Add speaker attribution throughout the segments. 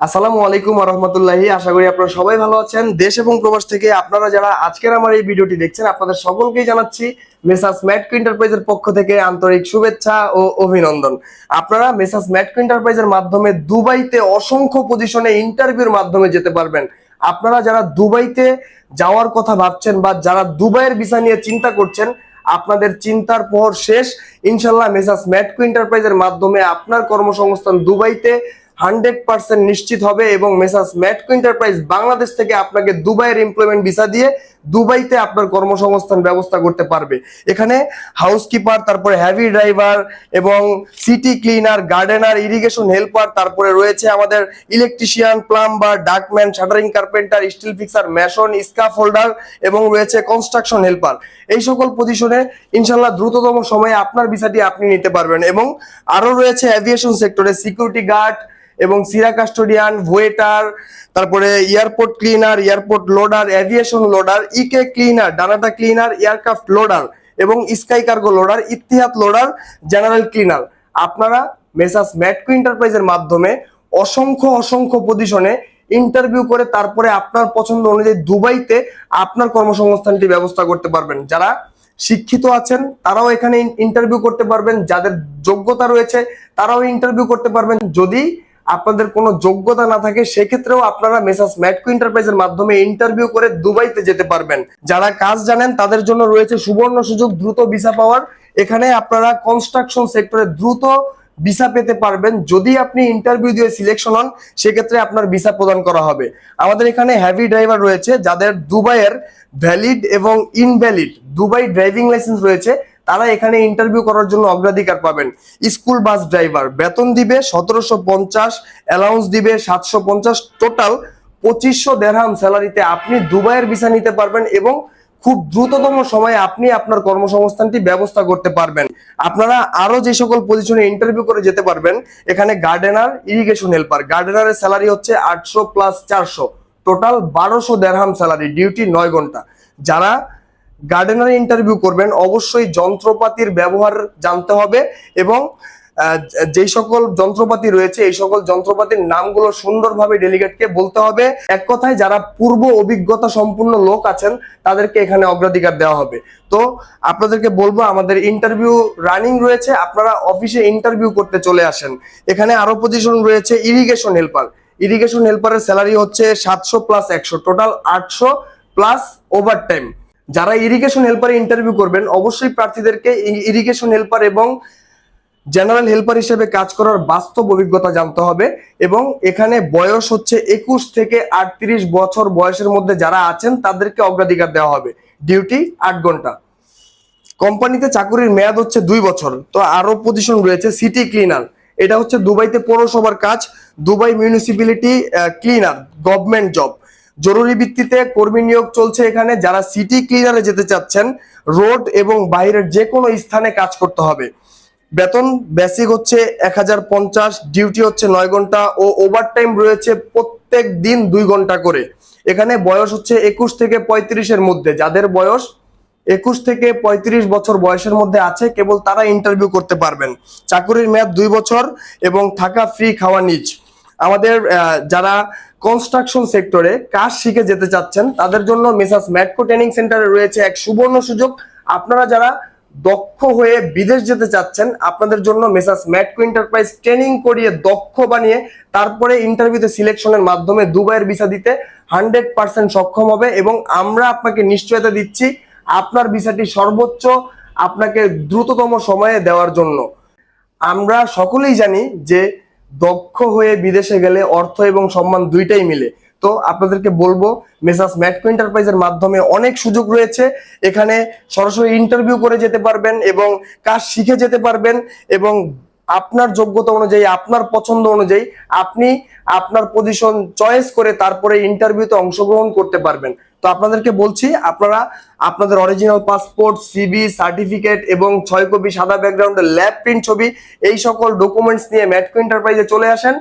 Speaker 1: আসসালামু আলাইকুম রহমতুল্লাহি। আশা করি আপনারা সবাই ভালো আছেন। দেশ এবং প্রবাস থেকে আপনারা যারা আজকের আমার এই ভিডিওটি দেখছেন, আপনাদের সকলকেই জানাচ্ছি মেসাস ম্যাটকো এন্টারপ্রাইজের পক্ষ থেকে আন্তরিক শুভেচ্ছা ও অভিনন্দন। আপনারা মেসাস ম্যাটকো এন্টারপ্রাইজের মাধ্যমে দুবাইতে অসংখ্য পজিশনে ইন্টারভিউর মাধ্যমে যেতে পারবেন। আপনারা যারা দুবাইতে যাওয়ার কথা ভাবছেন বা যারা দুবাইয়ের ভিসা নিয়ে চিন্তা করছেন, আপনাদের চিন্তার পর শেষ। ইনশাল্লাহ মেসাস ম্যাটকো এন্টারপ্রাইজের মাধ্যমে আপনার কর্মসংস্থান দুবাইতে হান্ড্রেড পার্সেন্ট নিশ্চিত হবে এবং মেসাস ম্যাটকো এন্টারপ্রাইজ বাংলাদেশ থেকে আপনাকে দুবাইয়ের এমপ্লয়মেন্ট ভিসা দিয়ে দুবাইতে আপনার কর্মসংস্থান ব্যবস্থা করতে পারবে। এখানে হাউসকিপার তারপরে হ্যাভি ড্রাইভার এবং city cleaner gardener irrigation helper তারপরে রয়েছে আমাদের electrician plumber ductman shuttering carpenter steel fixer mason scaffolder এবং রয়েছে কনস্ট্রাকশন হেল্পার এই সকল পজিশনে ইনশাল্লাহ দ্রুততম সময়ে আপনার ভিসাটি আপনি নিতে পারবেন এবং আরও রয়েছে অ্যাভিয়েশন সেক্টরে সিকিউরিটি গার্ড এবং সিরা কাস্টোডিয়ান ওয়েটার তারপরে airport cleaner airport loader aviation loader EK cleaner Dnata cleaner aircraft loader এবং sky cargo loader Etihad loader general cleaner আপনারা মেসাস ম্যাটকো এন্টারপ্রাইজের মাধ্যমে অসংখ্য অসংখ্য পজিশনে ইন্টারভিউ করে তারপরে আপনার পছন্দ অনুযায়ী দুবাইতে আপনার কর্মসংস্থানটি ব্যবস্থা করতে পারবেন। যারা শিক্ষিত আছেন, তারাও এখানে ইন্টারভিউ করতে পারবেন। যাদের যোগ্যতা রয়েছে, তারাও ইন্টারভিউ করতে পারবেন। যদি আপনাদের কোনো যোগ্যতা না থাকে, সেক্ষেত্রেও আপনারা মেসাস ম্যাটকো এন্টারপ্রাইজের মাধ্যমে ইন্টারভিউ করে দুবাইতে যেতে পারবেন। যারা কাজ জানেন, তাদের জন্য রয়েছে সুবর্ণ সুযোগ, দ্রুত ভিসা পাওয়ার। এখানে আপনারা কনস্ট্রাকশন সেক্টরে দ্রুত ভিসা পেতে পারবেন যদি আপনি ইন্টারভিউ দিয়ে সিলেকশন হন, সেক্ষেত্রে আপনার ভিসা প্রদান করা হবে। আমাদের এখানে হ্যাভি ড্রাইভার রয়েছে, যাদের দুবাইয়ের ভ্যালিড এবং ইনভ্যালিড দুবাই ড্রাইভিং লাইসেন্স রয়েছে, তারা এখানে ইন্টারভিউ করার জন্য অগ্রাধিকার পাবেন। স্কুল বাস ড্রাইভার বেতন দিবে সতেরোশো পঞ্চাশ অ্যালাউন্স দিবে সাতশো পঞ্চাশ টোটাল পঁচিশশো দেড়হাম স্যালারিতে আপনি দুবাইয়ের ভিসা নিতে পারবেন এবং খুব দ্রুততম সময়ে আপনি আপনার কর্মসংস্থানটি ব্যবস্থা করতে পারবেন। আপনারা আরও যে সকল পজিশনে ইন্টারভিউ করে যেতে পারবেন, এখানে গার্ডেনার ইরিগেশন হেল্পার গার্ডেনারের স্যালারি হচ্ছে আটশো প্লাস চারশো। টোটাল বারোশো দেড়হাম স্যালারি ডিউটি নয় ঘণ্টা। যারা গার্ডেনারে ইন্টারভিউ করবেন, অবশ্যই যন্ত্রপাতির ব্যবহার জানতে হবে এবং যেই সকল যন্ত্রপাতি রয়েছে, এই সকল যন্ত্রপাতির নামগুলো সুন্দরভাবে ডেলিগেটকে বলতে হবে। এক কথায়, যারা পূর্ব অভিজ্ঞতা সম্পূর্ণ লোক আছেন, তাদেরকে এখানে অগ্রাধিকার দেওয়া হবে। তো আপনাদেরকে বলব, আমাদের ইন্টারভিউ রানিং রয়েছে। আপনারা অফিসে ইন্টারভিউ করতে চলে আসেন। এখানে আরও পজিশন রয়েছে ইরিগেশন হেল্পার ইরিগেশন হেল্পারের স্যালারি হচ্ছে সাতশো প্লাস একশো। টোটাল আটশো প্লাস ওভার টাইম যারা ইরিগেশন হেল্পারে ইন্টারভিউ করবেন, অবশ্যই প্রার্থীদেরকে ইরিগেশন হেল্পার এবং জেনারেল হেল্পার হিসেবে কাজ করার বাস্তব অভিজ্ঞতা জানতে হবে এবং এখানে বয়স হচ্ছে একুশ থেকে আটত্রিশ বছর বয়সের মধ্যে যারা আছেন, তাদেরকে অগ্রাধিকার দেওয়া হবে। ডিউটি আট ঘণ্টা। কোম্পানিতে চাকুরির মেয়াদ হচ্ছে দুই বছর। তো আরও পজিশন রয়েছে সিটি ক্লিনার। এটা হচ্ছে দুবাইতে পৌরসভার কাজ, Dubai municipality cleaner government job জরুরি ভিত্তিতে কর্মী নিয়োগ চলছে এখানে। যারা সিটি ক্লিনারে যেতে চাচ্ছেন, রোড এবং বাইরের যে কোনো স্থানে কাজ করতে হবে। বেতন বেসিক হচ্ছে এক হাজার পঞ্চাশ ডিউটি হচ্ছে নয় ঘণ্টা ও ওভারটাইম রয়েছে প্রত্যেক দিন দুই ঘণ্টা করে। এখানে বয়স হচ্ছে একুশ থেকে পঁয়ত্রিশের মধ্যে। যাদের বয়স একুশ থেকে পঁয়ত্রিশ বছর বয়সের মধ্যে আছে, কেবল তারা ইন্টারভিউ করতে পারবেন। চাকুরির মেয়াদ দুই বছর এবং থাকা ফ্রি খাওয়া নিচ। আমাদের যারা কনস্ট্রাকশন সেক্টরে কাজ শিখে যেতে চাচ্ছেন, তাদের জন্য মেসাস ম্যাটকো ট্রেনিং সেন্টারে রয়েছে এক সুবর্ণ সুযোগ। আপনারা যারা দক্ষ হয়ে বিদেশ যেতে চাচ্ছেন, আপনাদের জন্য মেসাস ম্যাটকো এন্টারপ্রাইজ ট্রেনিং করিয়ে দক্ষ বানিয়ে তারপরে ইন্টারভিউতে সিলেকশনের মাধ্যমে দুবাইয়ের ভিসা দিতে হান্ড্রেড পার্সেন্ট সক্ষম হবে এবং আমরা আপনাকে নিশ্চয়তা দিচ্ছি আপনার ভিসাটি সর্বোচ্চ আপনাকে দ্রুততম সময়ে দেওয়ার জন্য। আমরা সকলেই জানি যে দক্ষ হয়ে বিদেশে গেলে অর্থ এবং সম্মান দুইটাই মিলে। তো আপনাদেরকে বলব মেসাস ম্যাটকো এন্টারপ্রাইজের মাধ্যমে অনেক সুযোগ রয়েছে। এখানে সরাসরি ইন্টারভিউ করে যেতে পারবেন এবং কাজ শিখে যেতে পারবেন এবং আপনার যোগ্যতা অনুযায়ী, আপনার পছন্দ অনুযায়ী আপনি আপনার পজিশন চয়েস করে তারপরে ইন্টারভিউতে অংশগ্রহণ করতে পারবেন। তো আপনাদেরকে বলছি, আপনারা আপনাদের অরিজিনাল পাসপোর্ট সিবি সার্টিফিকেট এবং ছয় কপি সাদা ব্যাকগ্রাউন্ডের ল্যাব প্রিন্ট ছবি, এই সকল ডকুমেন্টস নিয়ে ম্যাটকো এন্টারপ্রাইজে চলে আসেন।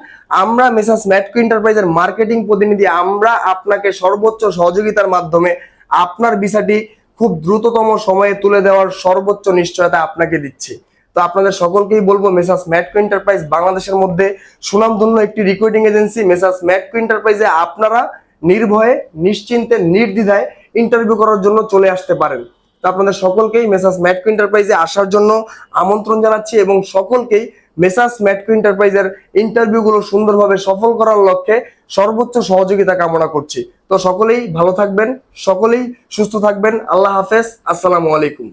Speaker 1: আমরা মেসাস ম্যাটকো এন্টারপ্রাইজের মার্কেটিং প্রতিনিধি, আমরা আপনাকে সর্বোচ্চ সহযোগিতার মাধ্যমে আপনার ভিসাটি খুব দ্রুততম সময়ে তুলে দেওয়ার সর্বোচ্চ নিশ্চয়তা আপনাকে দিচ্ছি। তো আপনাদের সকলকেই বলব, মেসাস ম্যাটকো এন্টারপ্রাইজ বাংলাদেশের মধ্যে সুনামধন্য একটি রিক্রুটিং এজেন্সি মেসাস ম্যাটকো এন্টারপ্রাইজে আপনারা নির্ভয়ে, নিশ্চিন্তে, নির্দ্বিধায় ইন্টারভিউ করার জন্য চলে আসতে পারেন। তো আপনাদের সকলকেই মেসাস ম্যাটকো এন্টারপ্রাইজে আসার জন্য আমন্ত্রণ জানাচ্ছি এবং সকলকেই মেসাস ম্যাটকো এন্টারপ্রাইজের ইন্টারভিউগুলো সুন্দরভাবে সফল করার লক্ষ্যে সর্বোচ্চ সহযোগিতা কামনা করছি। তো সকলেই ভালো থাকবেন, সকলেই সুস্থ থাকবেন। আল্লাহ হাফেজ, আসসালামু আলাইকুম।